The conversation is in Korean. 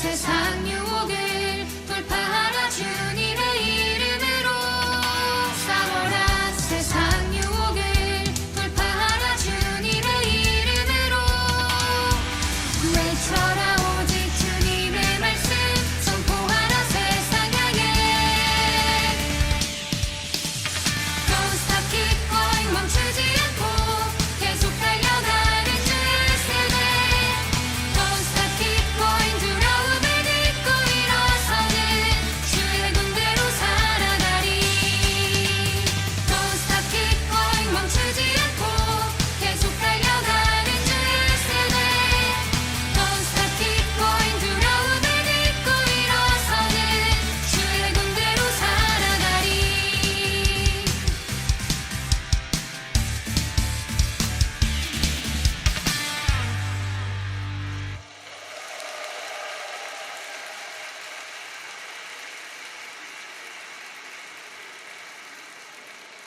세상 유혹을 돌파하라 주님의 이름으로 싸워라. 세상 유혹을 돌파하라 주님의 이름으로 외쳐라.